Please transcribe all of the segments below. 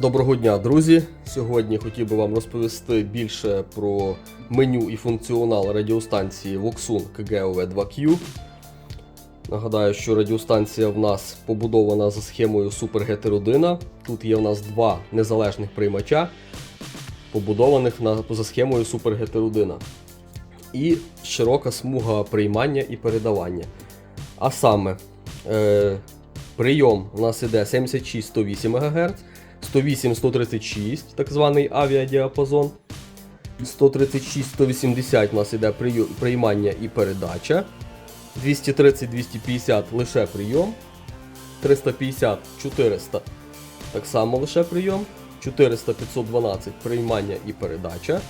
Доброго дня, друзі! Сьогодні хотів би вам розповісти більше про меню і функціонал радіостанції Voxun KGOV 2Q. Нагадаю, що радіостанція в нас побудована за схемою Super GT1. Тут є в нас два незалежних приймача, побудованих на, за схемою Super GT1. І широка смуга приймання і передавання. А саме, е, прийом у нас іде 76-108 МГц, 108-136, так званий авіадіапазон. 136-180 у нас прийо- приймання і передача. 230-250 лише прийом. 350-400 так само лише прийом. 400-512 приймання і передача.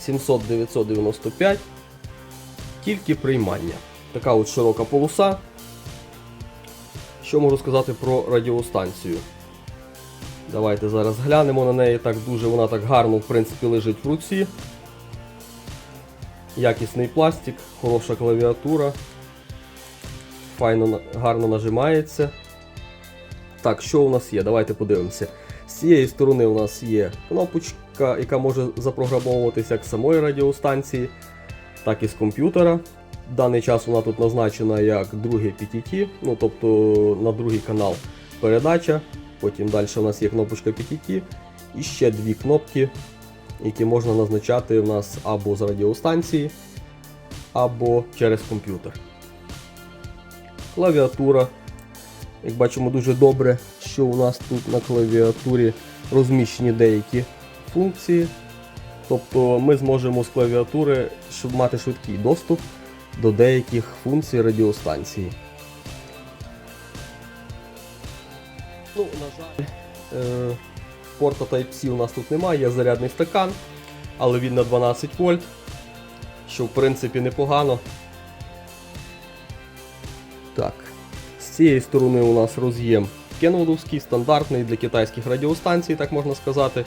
700-995 тільки приймання. Така от широка полоса. Що можу сказати про радіостанцію? Давайте зараз глянемо на неї. Так дуже вона так гарно в принципі лежить в руці. Якісний пластик, хороша клавіатура. Файно гарно нажимається. Так, що у нас є? Давайте подивимося. З цієї сторони у нас є кнопочка, яка може запрограмовуватися як з самої радіостанції, так і з комп'ютера. В даний час вона тут назначена як другий PTT, ну тобто на другий канал передача. Потім далі у нас є кнопочка PTT і ще дві кнопки, які можна назначати у нас або з радіостанції, або через комп'ютер. Клавіатура. Як бачимо, дуже добре, що у нас тут на клавіатурі розміщені деякі функції. Тобто ми зможемо з клавіатури мати швидкий доступ до деяких функцій радіостанції. Порта Type-C у нас тут немає, є зарядний стакан, але він на 12 вольт, що в принципі непогано. Так, з цієї сторони у нас роз'єм кенвудовський, стандартний для китайських радіостанцій, так можна сказати.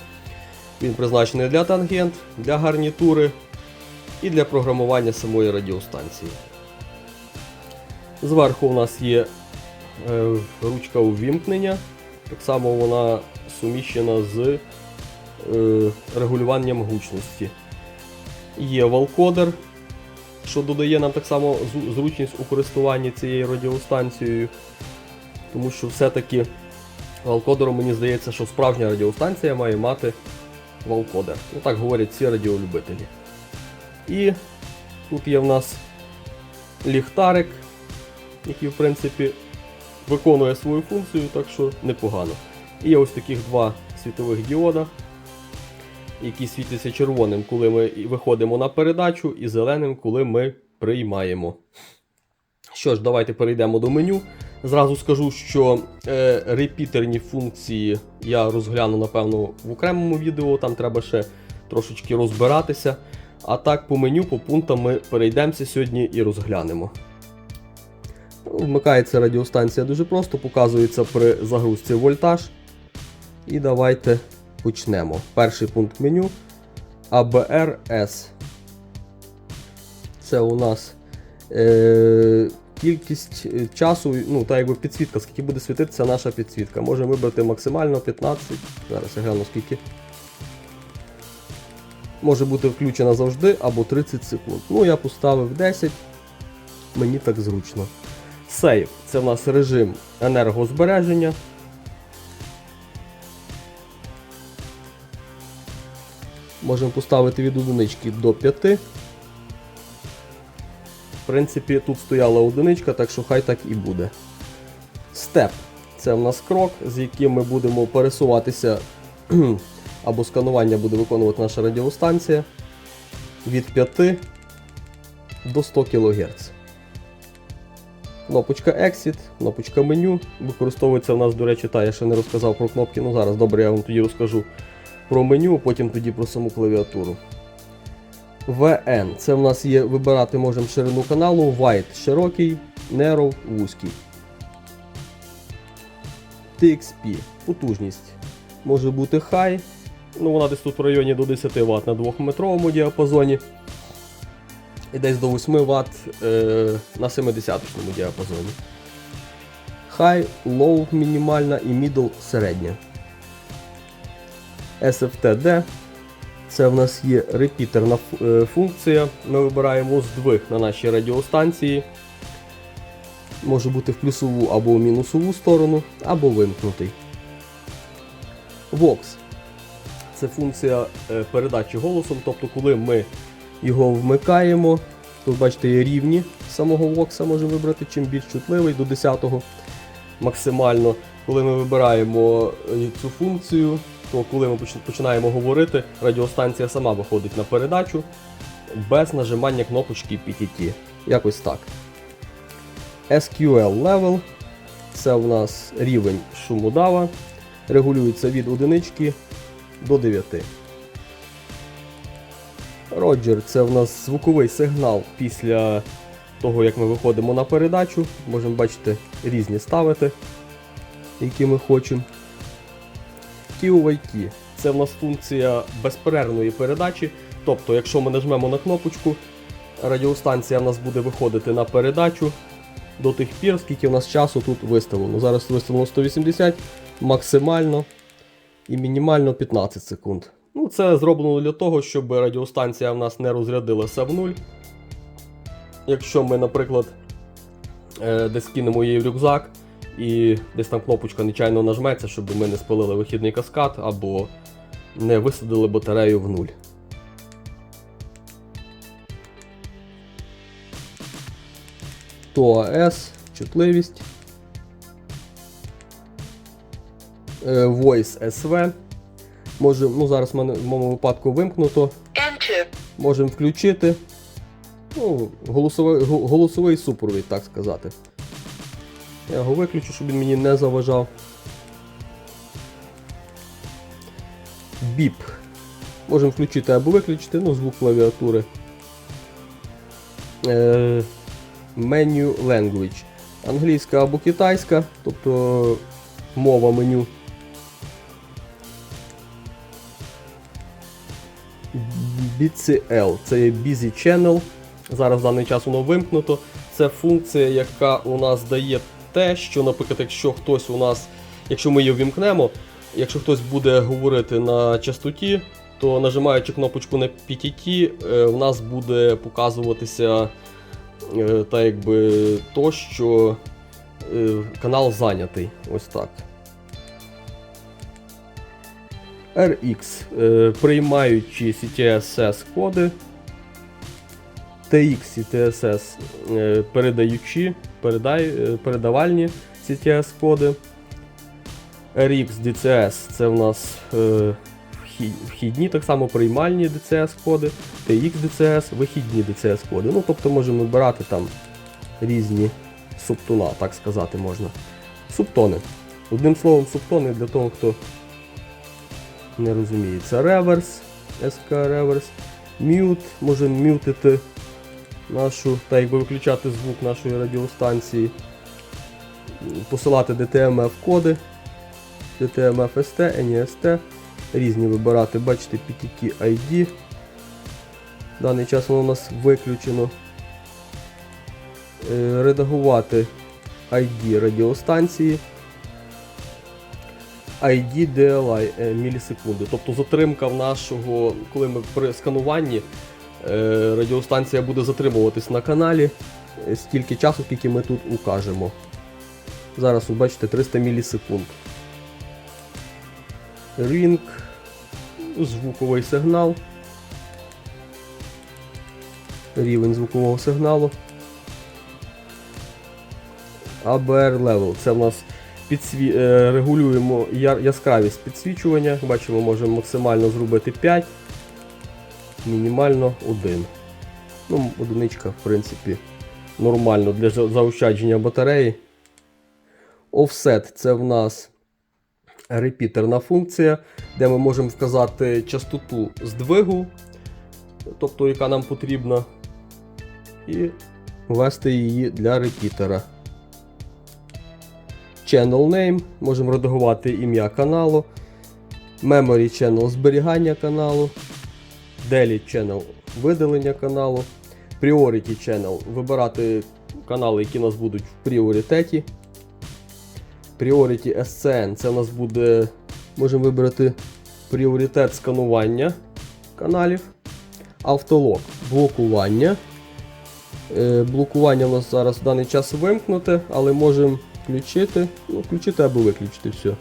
Він призначений для тангент, для гарнітури і для програмування самої радіостанції. Зверху у нас є е, ручка увімкнення. Так само вона суміщена з е, регулюванням гучності. Є валкодер, що додає нам так само зручність у користуванні цією радіостанцією. Тому що все-таки валкодером мені здається, що справжня радіостанція має мати валкодер. Ну так говорять всі радіолюбителі. І тут є в нас ліхтарик, який в принципі виконує свою функцію, так що непогано. І є ось таких два світових діода, які світяться червоним, коли ми виходимо на передачу, і зеленим, коли ми приймаємо. Що ж, давайте перейдемо до меню. Зразу скажу, що е, репітерні функції я розгляну, напевно, в окремому відео, там треба ще трошечки розбиратися. А так, по меню, по пунктам ми перейдемося сьогодні і розглянемо. Вмикається радіостанція дуже просто, показується при загрузці вольтаж. І давайте почнемо. Перший пункт меню ABRS. Це у нас е, кількість е, часу, ну, та якби підсвітка, скільки буде світитися наша підсвітка. Можемо вибрати максимально 15. Зараз я гляну скільки. Може бути включена завжди або 30 секунд. Ну, я поставив 10. Мені так зручно. Сейв це в нас режим енергозбереження. Можемо поставити від одинички до 5. В принципі, тут стояла одиничка, так що хай так і буде. Степ це в нас крок, з яким ми будемо пересуватися або сканування буде виконувати наша радіостанція від 5 до 100 кГц. Кнопочка Exit, кнопочка меню. Використовується в нас, до речі, та я ще не розказав про кнопки. Ну зараз добре, я вам тоді розкажу про меню, потім тоді про саму клавіатуру. VN. Це в нас є вибирати можемо ширину каналу, Wide широкий, Narrow вузький. TXP. Потужність. Може бути High. Ну, вона десь тут в районі до 10 Вт на 2-метровому діапазоні. І десь до 8 Вт е, на 70-му діапазоні. High, Low мінімальна і Middle середня. SFTD. Це в нас є репітерна е, функція. Ми вибираємо здвиг на нашій радіостанції. Може бути в плюсову або в мінусову сторону, або вимкнутий. Vox. Це функція е, передачі голосом, тобто, коли ми його вмикаємо, тут бачите, є рівні самого Vox, можемо вибрати, чим більш чутливий до 10-го максимально. Коли ми вибираємо е, цю функцію, то коли ми починаємо говорити, радіостанція сама виходить на передачу без нажимання кнопочки PTT. Якось так. SQL Level це в нас рівень шумодава. Регулюється від одинички до 9. Роджер це в нас звуковий сигнал після того, як ми виходимо на передачу. Можемо бачити різні ставити, які ми хочемо. QYT це в нас функція безперервної передачі. Тобто, якщо ми нажмемо на кнопочку, радіостанція в нас буде виходити на передачу до тих пір, скільки в нас часу тут виставлено. Зараз виставлено 180, максимально і мінімально 15 секунд. Ну, це зроблено для того, щоб радіостанція в нас не розрядилася в нуль. Якщо ми, наприклад, е, десь кинемо її в рюкзак і десь там кнопочка нечайно нажметься, щоб ми не спалили вихідний каскад або не висадили батарею в нуль. ТОАС, чутливість. Е, Voice SV. Може, ну зараз в мене в моєму випадку вимкнуто. Можемо включити. Ну, голосовий, голосовий супровід, так сказати. Я його виключу, щоб він мені не заважав. Біп. Можемо включити або виключити, ну, звук клавіатури. Е, Menu Language. Англійська або китайська, тобто мова меню. BCL це є Busy Channel. Зараз в даний час воно вимкнуто. Це функція, яка у нас дає те, що, наприклад, якщо хтось у нас, якщо ми її ввімкнемо, якщо хтось буде говорити на частоті, то нажимаючи кнопочку на PTT, е, у нас буде показуватися е, та якби то, що е, канал зайнятий. Ось так. RX, е, приймаючи CTSS коди, TX CTSS е, передаючи, передай, е, передавальні CTS коди. RX DCS це в нас вхідні, так само приймальні DCS коди, TX DCS, вихідні DCS коди. Ну, тобто можемо вибирати там різні субтона, так сказати можна. Субтони. Одним словом, субтони для того, хто не розуміє. Це реверс, SK реверс, мют, можемо мютити нашу, та якби виключати звук нашої радіостанції, посилати DTMF коди, DTMF ST, NEST, різні вибирати, бачите, PTT ID. В даний час воно у нас виключено. Е, Редагувати ID радіостанції. ID DLI е, мілісекунди. Тобто затримка в нашого, коли ми при скануванні е, радіостанція буде затримуватись на каналі е, стільки часу, скільки ми тут укажемо. Зараз ви бачите 300 мілісекунд. Ring, звуковий сигнал. Рівень звукового сигналу. ABR Level. Це в нас підсві... е, регулюємо яскравість підсвічування. Бачимо, можемо максимально зробити 5, мінімально 1. Ну, одиничка, в принципі, нормально для заощадження батареї. Offset це в нас репітерна функція, де ми можемо вказати частоту здвигу, тобто яка нам потрібна, і ввести її для репітера. Channel name, можемо редагувати ім'я каналу, Memory Channel зберігання каналу, Delete Channel видалення каналу, Priority Channel вибирати канали, які у нас будуть в пріоритеті. Priority SCN це у нас буде, можемо вибрати пріоритет сканування каналів, автолог. Блокування. Е, Блокування у нас зараз в даний час вимкнуте, але можемо включити, ну, включити або виключити все.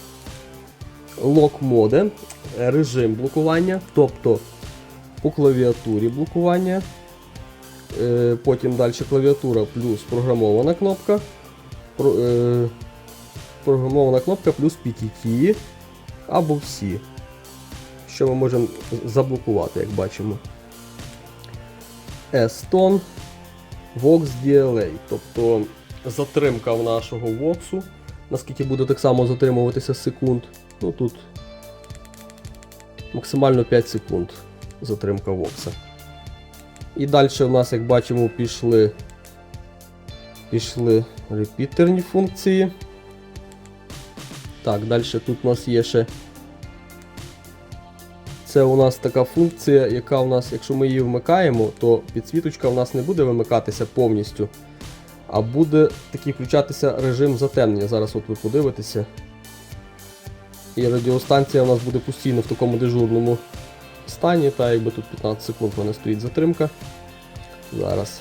Лок моде, е, режим блокування, тобто по клавіатурі блокування. Е, Потім далі клавіатура плюс програмована кнопка. Е, програмована кнопка плюс PTT або всі. Що ми можемо заблокувати, як бачимо. S-Tone, Vox DLA, тобто затримка в нашого воксу, наскільки буде так само затримуватися секунд. Ну тут максимально 5 секунд затримка вокса. І далі в нас, як бачимо, пішли, пішли репітерні функції. Так, далі тут у нас є ще. Це у нас така функція, яка у нас, якщо ми її вмикаємо, то підсвіточка у нас не буде вимикатися повністю, а буде такий включатися режим затемнення. Зараз от ви подивитеся. І радіостанція у нас буде постійно в такому дежурному стані, та якби тут 15 секунд в мене стоїть затримка. Зараз.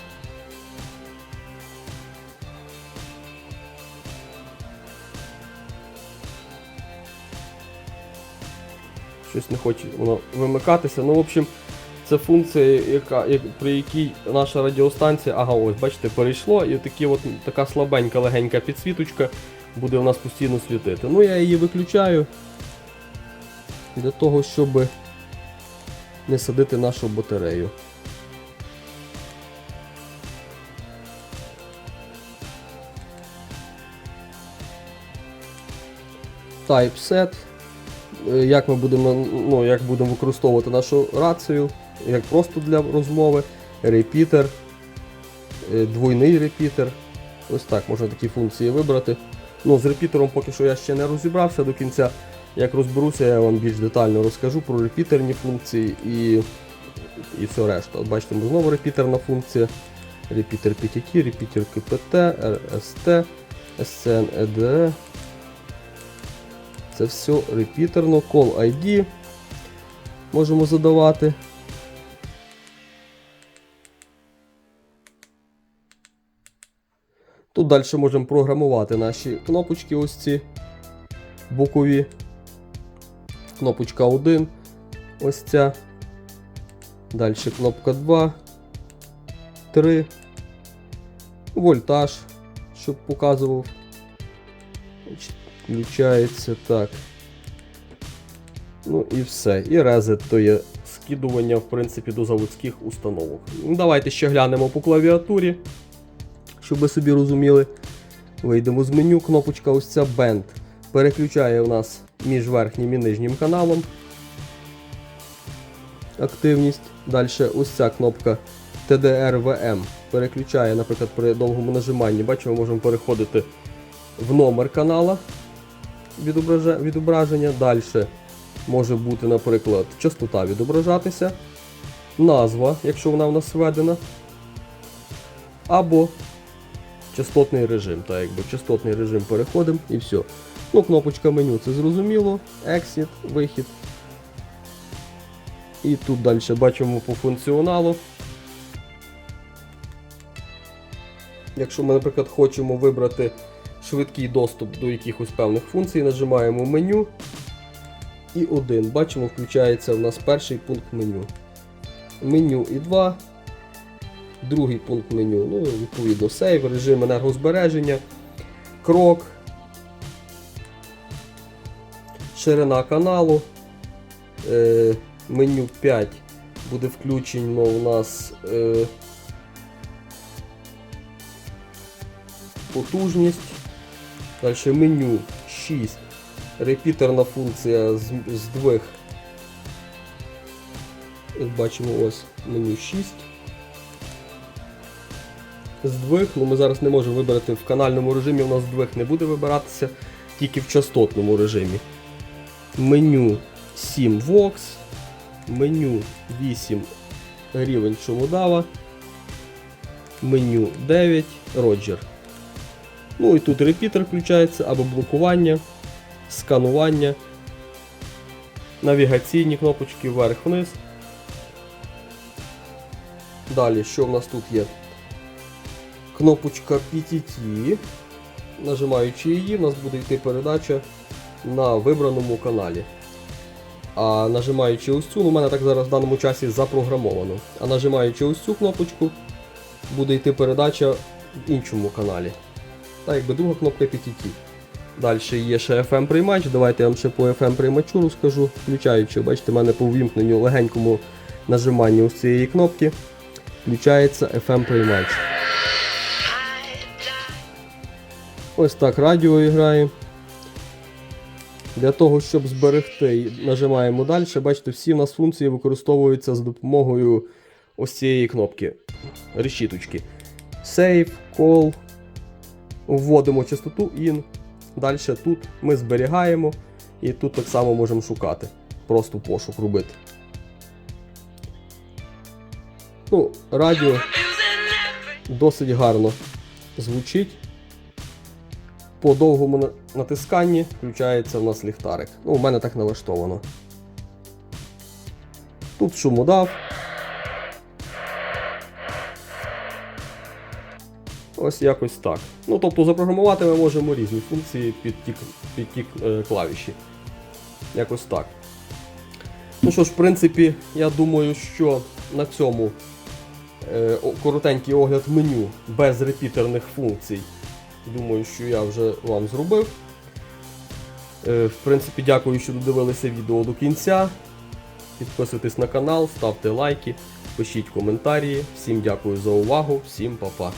Щось не хоче воно вимикатися. Ну, в общем, це функція, яка, при якій наша радіостанція, ага, ось, бачите, перейшло, і такі от, така слабенька, легенька підсвіточка буде у нас постійно світити. Ну, я її виключаю для того, щоб не садити нашу батарею. Typeset. Е, Як ми будемо, ну, як будемо використовувати нашу рацію, як просто для розмови, репітер, е, двойний репітер. Ось так, можна такі функції вибрати. Ну, з репітером поки що я ще не розібрався до кінця. Як розберуся, я вам більш детально розкажу про репітерні функції і, і все решта. От бачите, знову репітерна функція. Репітер PTT, репітер КПТ, RST, SCN EDE. Це все репітерно, call ID можемо задавати. Тут далі можемо програмувати наші кнопочки ось ці бокові. Кнопочка 1, ось ця. Далі кнопка 2, 3, вольтаж, щоб показував. Включається так. Ну і все. І резет то є скидування, в принципі, до заводських установок. Давайте ще глянемо по клавіатурі, щоб ви собі розуміли. Вийдемо з меню, кнопочка ось ця Band. Переключає у нас між верхнім і нижнім каналом. Активність. Далі ось ця кнопка TDR-VM переключає, наприклад, при довгому нажиманні. Бачимо, можемо переходити в номер канала відображення. Далі може бути, наприклад, частота відображатися, назва, якщо вона в нас введена, або частотний режим. Так, якби частотний режим переходимо і все. Ну, кнопочка меню це зрозуміло, Exit, вихід. І тут далі бачимо по функціоналу. Якщо ми, наприклад, хочемо вибрати швидкий доступ до якихось певних функцій, нажимаємо меню. І один. Бачимо, включається у нас перший пункт меню. Меню і 2. Другий пункт меню. Ну, відповідно, сейв, режим енергозбереження, крок, ширина каналу. Е, меню 5 буде включено у нас. Е, потужність. Далі меню 6. Репітерна функція з- здвиг. Як бачимо, ось меню 6. Здвиг, ну ми зараз не можемо вибрати в канальному режимі, у нас здвиг не буде вибиратися, тільки в частотному режимі. Меню 7 Vox, меню 8 рівень шумодава, меню 9 Roger. Ну і тут репітер включається або блокування, сканування. навігаційні кнопочки вверх-вниз. Далі, що в нас тут є? Кнопочка PTT. Нажимаючи її, в нас буде йти передача на вибраному каналі. А нажимаючи ось цю, ну, у мене так зараз в даному часі запрограмовано. А нажимаючи ось цю кнопочку, буде йти передача в іншому каналі. Так, якби друга кнопка PTT. Далі є ще FM приймач. Давайте я вам ще по FM приймачу розкажу. Включаючи, бачите, в мене по ввімкненню легенькому нажиманню ось цієї кнопки. Включається FM Ось так радіо грає. Для того, щоб зберегти, нажимаємо далі. Бачите, всі у нас функції використовуються з допомогою ось цієї кнопки. Решіточки. Save, call. Вводимо частоту IN. Далі тут ми зберігаємо і тут так само можемо шукати. Просто пошук робити. Ну, радіо досить гарно звучить. По довгому натисканні включається в нас ліхтарик. Ну, у мене так налаштовано. Тут шумодав. Ось якось так. Ну, тобто запрограмувати ми можемо різні функції під ті, під ті е, клавіші. Якось так. Ну що ж, в принципі, я думаю, що на цьому е, коротенький огляд меню без репітерних функцій. Думаю, що я вже вам зробив. Е, В принципі, дякую, що додивилися відео до кінця. Підписуйтесь на канал, ставте лайки, пишіть коментарі. Всім дякую за увагу, всім па-па.